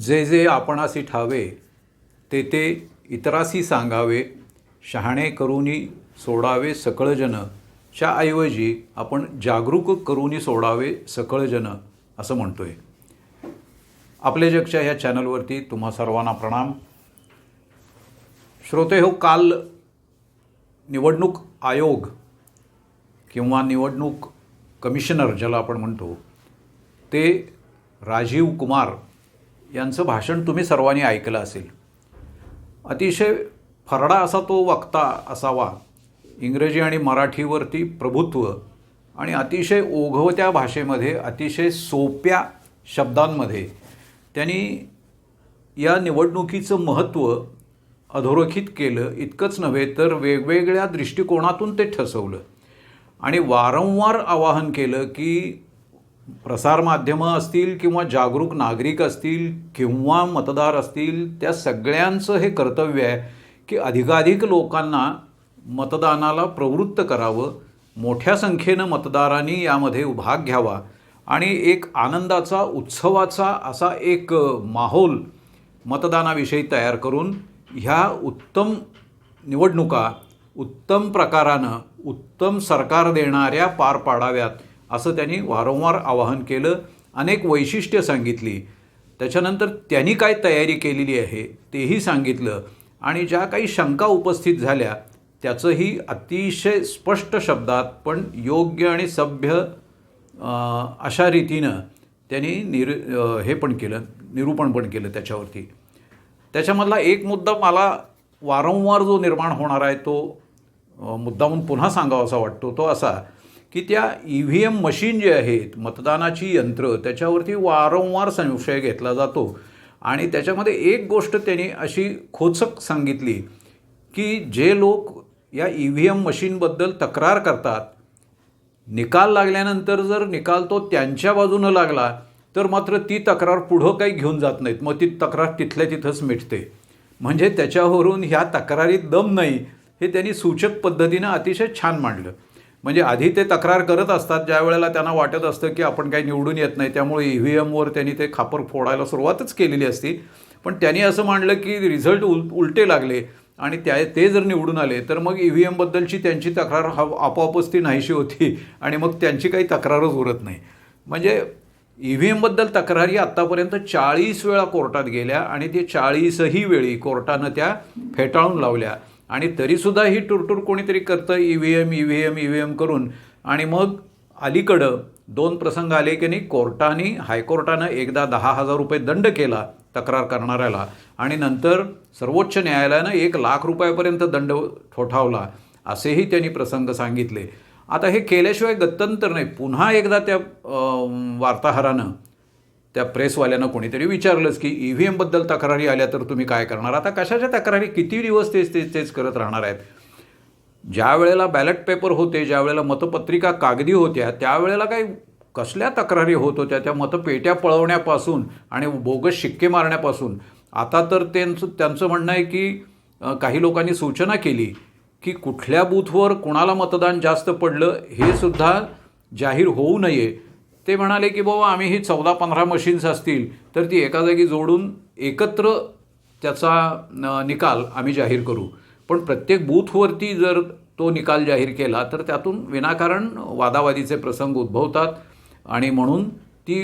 जे जे आपणासी ठावे ते ते इतरासी सांगावे शहाणे करूनी सोडावे सकळजन च्या ऐवजी आपण जागरूक करूनी सोडावे सकळजन असं म्हणतो आहे आपले जगच्या ह्या चॅनलवरती तुम्हा सर्वांना प्रणाम. श्रोते हो काल निवडणूक आयोग किंवा निवडणूक कमिशनर ज्याला आपण म्हणतो ते राजीव कुमार यांचं भाषण तुम्ही सर्वांनी ऐकलं असेल. अतिशय फरडा असा तो वक्ता असावा. इंग्रजी आणि मराठीवरती प्रभुत्व आणि अतिशय ओघवत्या भाषेमध्ये अतिशय सोप्या शब्दांमध्ये त्यांनी या निवडणुकीचं महत्त्व अधोरेखित केलं. इतकंच नव्हे तर वेगवेगळ्या दृष्टिकोनातून ते ठसवलं आणि वारंवार आवाहन केलं की प्रसारमाध्यमं असतील किंवा जागरूक नागरिक असतील किंवा मतदार असतील त्या सगळ्यांचं हे कर्तव्य आहे की अधिकाधिक लोकांना मतदानाला प्रवृत्त करावं. मोठ्या संख्येनं मतदारांनी यामध्ये भाग घ्यावा. आणि एक आनंदाचा उत्सवाचा असा एक माहोल मतदानाविषयी तयार करून ह्या उत्तम निवडणुका उत्तम प्रकारानं उत्तम सरकार देणाऱ्या पार पाडाव्यात. असं त्यांनी वारंवार आवाहन केलं अनेक वैशिष्ट्य सांगितली. त्याच्यानंतर त्यांनी काय तयारी केलेली आहे तेही सांगितलं आणि ज्या काही शंका उपस्थित झाल्या त्याचंही अतिशय स्पष्ट शब्दात पण योग्य आणि सभ्य अशा रीतीनं त्यांनी निर हे पण केलं निरूपण पण केलं त्याच्यावरती. त्याच्यामधला एक मुद्दा मला वारंवार जो निर्माण होणार आहे तो मुद्दाहून पुन्हा सांगावासा वाटतो तो असा की त्या ई व्ही एम मशीन जे आहेत मतदानाची यंत्र त्याच्यावरती वारंवार संशय घेतला जातो. आणि त्याच्यामध्ये एक गोष्ट त्यांनी अशी खोचक सांगितली की जे लोक या ई व्ही एम मशीनबद्दल तक्रार करतात निकाल लागल्यानंतर जर निकाल तो त्यांच्या बाजूनं लागला तर मात्र ती तक्रार पुढं काही घेऊन जात नाहीत. मग ती तक्रार तिथल्या तिथंच मिटते. म्हणजे त्याच्यावरून ह्या तक्रारीत दम नाही हे त्यांनी सूचक पद्धतीनं अतिशय छान मांडलं. म्हणजे आधी ते तक्रार करत असतात ज्या वेळेला त्यांना वाटत असतं की आपण काही निवडून येत नाही त्यामुळे ई व्ही एमवर त्यांनी ते खापर फोडायला सुरुवातच केलेली असती. पण त्यांनी असं मांडलं की रिझल्ट उल उलटे लागले आणि त्या ते जर निवडून आले तर मग ई व्ही एमबद्दलची त्यांची तक्रार हा आपोआपच ती नाहीशी होती आणि मग त्यांची काही तक्रारच उरत नाही. म्हणजे ई व्ही एमबद्दल तक्रारी आत्तापर्यंत चाळीस वेळा कोर्टात गेल्या आणि ते चाळीसही वेळी कोर्टानं त्या फेटाळून लावल्या. आणि तरीसुद्धा ही टुरटूर कोणीतरी करतं E V M E V M E V M करून. आणि मग अलीकडं दोन प्रसंग आले की नाही कोर्टाने हायकोर्टानं एकदा दहा हजार रुपये दंड केला तक्रार करणाऱ्याला. आणि नंतर सर्वोच्च न्यायालयानं एक लाख रुपयापर्यंत दंड ठोठावला असेही त्यांनी प्रसंग सांगितले. आता हे केल्याशिवाय गत्यंतर नाही पुन्हा एकदा त्या वार्ताहरानं त्या प्रेसवाल्यानं कोणीतरी विचारलंच की ई व्ही एमबद्दल तक्रारी आल्या तर तुम्ही काय करणार? आता कशाच्या तक्रारी? किती दिवस तेच तेच तेच करत राहणार आहेत? ज्या वेळेला बॅलेट पेपर होते ज्या वेळेला मतपत्रिका कागदी होत्या त्यावेळेला काही कसल्या तक्रारी होत होत्या? त्या मतपेट्या पळवण्यापासून आणि बोगस शिक्के मारण्यापासून. आता तर त्यांचं त्यांचं म्हणणं आहे की काही लोकांनी सूचना केली की कुठल्या बूथवर कुणाला मतदान जास्त पडलं हे सुद्धा जाहीर होऊ नये. ते म्हणाले की बाबा आम्ही ही चौदा पंधरा मशीन्स असतील तर ती एका जागी जोडून एकत्र त्याचा निकाल आम्ही जाहीर करू. पण प्रत्येक बूथवरती जर तो निकाल जाहीर केला तर त्यातून विनाकारण वादावादीचे प्रसंग उद्भवतात आणि म्हणून ती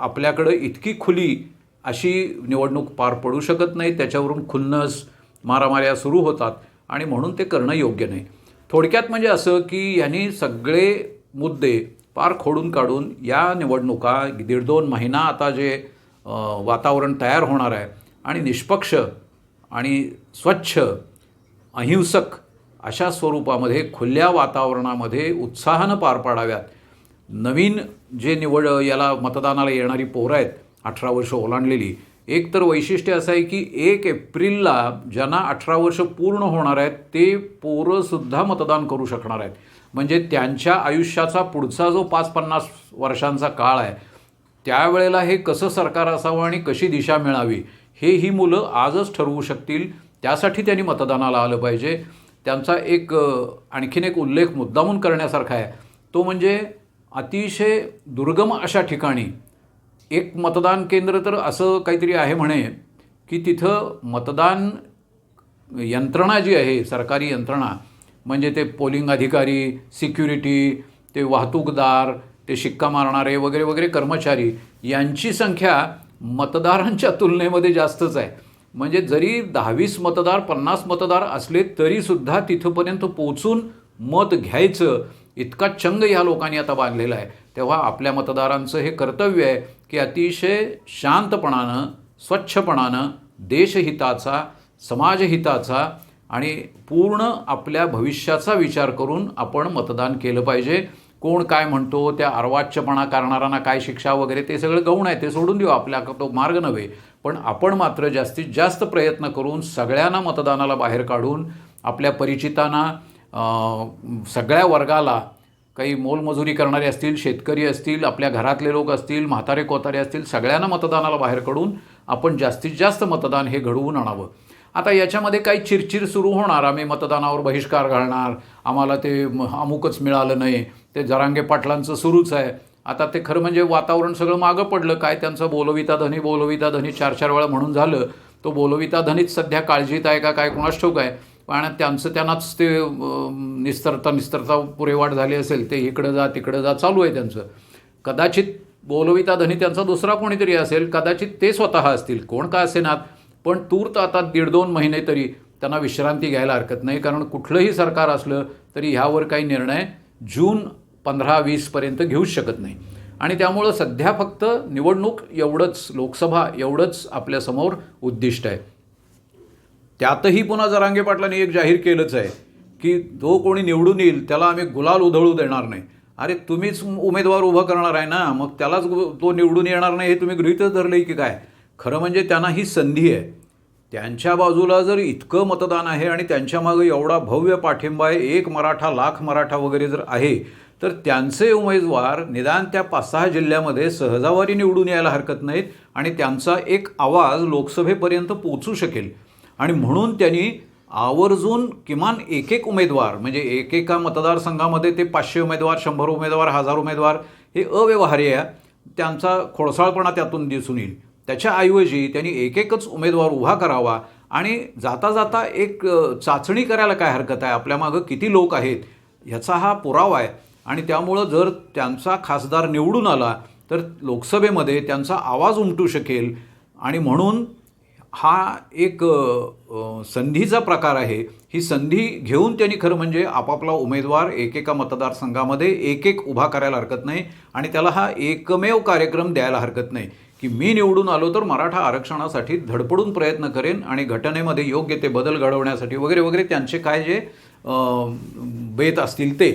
आपल्याकडं इतकी खुली अशी निवडणूक पार पडू शकत नाही. त्याच्यावरून खुन्नस मारामाऱ्या सुरू होतात आणि म्हणून ते करणं योग्य नाही. थोडक्यात म्हणजे असं की यांनी सगळे मुद्दे पार खोडून काढून या निवडणुका दीड दोन महिना आता जे वातावरण तयार होणार आहे आणि निष्पक्ष आणि स्वच्छ अहिंसक अशा स्वरूपामध्ये खुल्या वातावरणामध्ये उत्साहानं पार पाडाव्यात. नवीन जे निवड याला मतदानाला येणारी पोरं आहेत अठरा वर्ष ओलांडलेली एक तर वैशिष्ट्य असं आहे की एक एप्रिलला ज्यांना अठरा वर्ष पूर्ण होणार आहेत ते पोरंसुद्धा मतदान करू शकणार आहेत. म्हणजे त्यांच्या आयुष्याचा पुढचा जो पाच पन्नास वर्षांचा काळ आहे त्यावेळेला हे कसं सरकार असावं आणि कशी दिशा मिळावी हे ही मुलं आजच ठरवू शकतील त्यासाठी त्यांनी मतदानाला आलं पाहिजे. त्यांचा एक आणखीन एक उल्लेख मुद्दामून करण्यासारखा आहे. तो म्हणजे अतिशय दुर्गम अशा ठिकाणी एक मतदान केंद्र तर असं काहीतरी आहे म्हणे की तिथं मतदान यंत्रणा जी आहे सरकारी यंत्रणा म्हणजे ते पोलिंग अधिकारी सिक्युरिटी ते वाहतूकदार ते शिक्का मारणारे वगैरे वगैरे कर्मचारी यांची संख्या मतदारांच्या तुलनेमध्ये जास्तच आहे. म्हणजे जरी दहावीस मतदार पन्नास मतदार असले तरीसुद्धा तिथंपर्यंत पोचून मत घ्यायचं इतका चंग ह्या लोकांनी आता बांधलेला आहे. तेव्हा आपल्या मतदारांचं हे कर्तव्य आहे की अतिशय शांतपणानं स्वच्छपणानं देशहिताचा समाजहिताचा आणि पूर्ण आपल्या भविष्याचा विचार करून आपण मतदान केलं पाहिजे. कोण काय म्हणतो त्या अर्वाच्यपणा करणाऱ्यांना काय शिक्षा वगैरे ते सगळं गौण आहे ते सोडून देऊ आपल्या तो मार्ग नव्हे. पण आपण मात्र जास्तीत जास्त प्रयत्न करून सगळ्यांना मतदानाला बाहेर काढून आपल्या परिचितांना सगळ्या वर्गाला काही मोलमजुरी करणारे असतील शेतकरी असतील आपल्या घरातले लोक असतील म्हातारे कोतारे असतील सगळ्यांना मतदानाला बाहेर काढून आपण जास्तीत जास्त मतदान हे घडवून आणावं. आता याच्यामध्ये काही चिरचिर सुरू होणार. आम्ही मतदानावर बहिष्कार घालणार. आम्हाला ते म- अमुकच मिळालं नाही. ते जरांगे पाटलांचं सुरूच आहे. आता ते खरं म्हणजे वातावरण सगळं मागं पडलं. काय त्यांचं बोलविता धनी बोलविता धनी चार चार वेळा म्हणून झालं. तो बोलविता धनीच सध्या काळजीत आहे का काय कोणास ठोक आहे? पण त्यांचं त्यांनाच ते निस्तरता निस्तरता पुरेवाट झाली असेल. ते इकडं जा तिकडं जा चालू आहे त्यांचं. कदाचित बोलविता धनी त्यांचा दुसरा कोणीतरी असेल. कदाचित ते स्वतः असतील. कोण का असेनात? पण तूर्त आता दीड दोन महिने तरी त्यांना विश्रांती घ्यायला हरकत नाही कारण कुठलंही सरकार असलं तरी ह्यावर काही निर्णय जून पंधरा वीसपर्यंत घेऊच शकत नाही. आणि त्यामुळं सध्या फक्त निवडणूक एवढंच लोकसभा एवढंच आपल्यासमोर उद्दिष्ट आहे. त्यातही पुन्हा जरांगे पाटलांनी एक जाहीर केलंच आहे की जो कोणी निवडून येईल त्याला आम्ही गुलाल उधळू देणार नाही. अरे तुम्हीच उमेदवार उभा करणार आहे ना मग त्यालाच तो निवडून येणार नाही हे तुम्ही गृहीतच धरलं की काय? खरं म्हणजे त्यांना ही संधी आहे. त्यांच्या बाजूला जर इतकं मतदान आहे आणि त्यांच्यामागं एवढा भव्य पाठिंबा आहे एक मराठा लाख मराठा वगैरे जर आहे तर त्यांचे उमेदवार निदान त्या पाच सहा जिल्ह्यामध्ये सहजावारी निवडून यायला हरकत नाहीत आणि त्यांचा एक आवाज लोकसभेपर्यंत पोचू शकेल. आणि म्हणून त्यांनी आवर्जून किमान एक एक उमेदवार म्हणजे एकेका मतदारसंघामध्ये ते पाचशे उमेदवार शंभर उमेदवार हजार उमेदवार हे अव्यवहार्य आहे. त्यांचा खोडसाळपणा त्यातून दिसून येईल. त्याच्याऐवजी त्यांनी एक एकच उमेदवार उभा करावा आणि जाता जाता एक चाचणी करायला काय हरकत आहे? आपल्यामागं किती लोक आहेत? ह्याचा हा पुरावा आहे. आणि त्यामुळं जर त्यांचा खासदार निवडून आला तर लोकसभेमध्ये त्यांचा आवाज उमटू शकेल. आणि म्हणून हा एक संधीचा प्रकार आहे. ही संधी घेऊन त्यांनी खरं म्हणजे आपापला उमेदवार एकेका मतदारसंघामध्ये एक एक उभा करायला हरकत नाही. आणि त्याला हा एकमेव कार्यक्रम द्यायला हरकत नाही. की मी निवडून आलो तर मराठा आरक्षणासाठी धडपडून प्रयत्न करेन आणि घटनेमध्ये योग्य ते बदल घडवण्यासाठी वगैरे वगैरे त्यांचे काय जे बेत असतील ते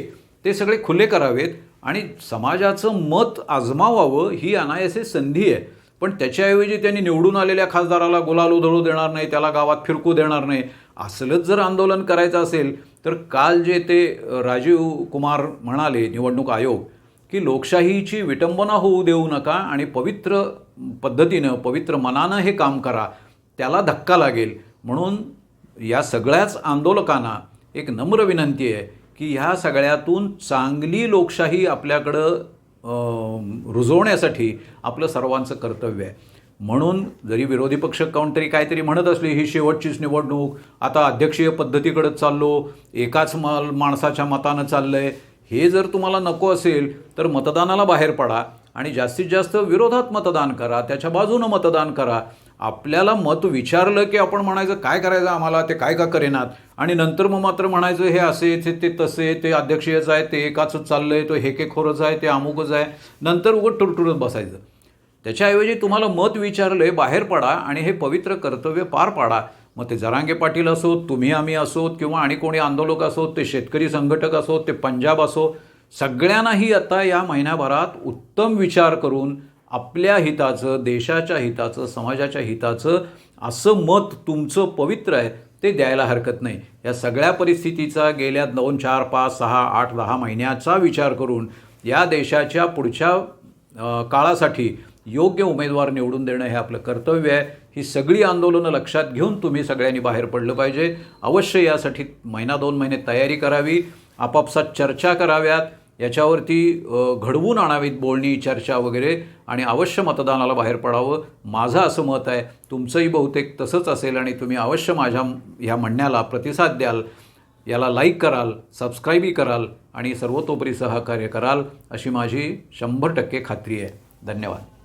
ते सगळे खुले करावेत. आणि समाजाचं मत आजमावावं ही अनायसे संधी आहे. पण त्याच्याऐवजी त्यांनी निवडून आलेल्या खासदाराला गुलाल उधळू देणार नाही त्याला गावात फिरकू देणार नाही असलंच जर आंदोलन करायचं असेल तर काल जे ते राजीव कुमार म्हणाले निवडणूक आयोग की लोकशाहीची विटंबना होऊ देऊ नका आणि पवित्र पद्धतीनं पवित्र मनानं हे काम करा त्याला धक्का लागेल. म्हणून या सगळ्याच आंदोलकांना एक नम्र विनंती आहे की ह्या सगळ्यातून चांगली लोकशाही आपल्याकडं रुजवण्यासाठी आपलं सर्वांचं कर्तव्य आहे. म्हणून जरी विरोधी पक्ष कोणतरी काहीतरी म्हणत असले ही शेवटचीच निवडणूक आता अध्यक्षीय पद्धतीकडे चाललो एकाच माल माणसाच्या मतानं चाललं आहे हे जर तुम्हाला नको असेल तर मतदानाला बाहेर पडा आणि जास्तीत जास्त विरोधात मतदान करा त्याच्या बाजूनं मतदान करा. आपल्याला मत विचारलं की आपण म्हणायचं काय करायचं आम्हाला? ते काय का करेनात? आणि नंतर मग मात्र म्हणायचं हे असे ते ते तसे ते अध्यक्षीयच आहे ते एकाचंच आहे तो हेकेखोरच आहे ते अमुकच आहे. नंतर उगत टुरटुरत बसायचं. त्याच्याऐवजी तुम्हाला मत विचारलंय बाहेर पडा आणि हे पवित्र कर्तव्य पार पाडा. मग ते जरांगे पाटील असोत तुम्ही आम्ही असोत किंवा आणि कोणी आंदोलक असोत ते शेतकरी संघटक असोत ते पंजाब असो सगळ्यांनाही आता या महिन्याभरात उत्तम विचार करून आपल्या हिताचं देशाच्या हिताचं समाजाच्या हिताचं असं मत तुमचं पवित्र आहे ते द्यायला हरकत नाही. या सगळ्या परिस्थितीचा गेल्या दोन चार पाच सहा आठ दहा महिन्याचा विचार करून या देशाच्या पुढच्या काळासाठी योग्य उमेदवार निवडून देणं हे आपलं कर्तव्य आहे. ही सगळी आंदोलनं लक्षात घेऊन तुम्ही सगळ्यांनी बाहेर पडलं पाहिजे. अवश्य यासाठी महिना दोन महिने तयारी करावी. आपापसात चर्चा कराव्यात. याच्यावरती घडवून आणावीत बोलणी चर्चा वगैरे आणि अवश्य मतदानाला बाहेर पडावं. माझं असं मत आहे. तुमचंही बहुतेक तसंच असेल आणि तुम्ही अवश्य माझ्या ह्या म्हणण्याला प्रतिसाद द्याल. याला लाईक कराल सबस्क्राईबही कराल आणि सर्वतोपरी सहकार्य कराल अशी माझी शंभर टक्के खात्री आहे. धन्यवाद.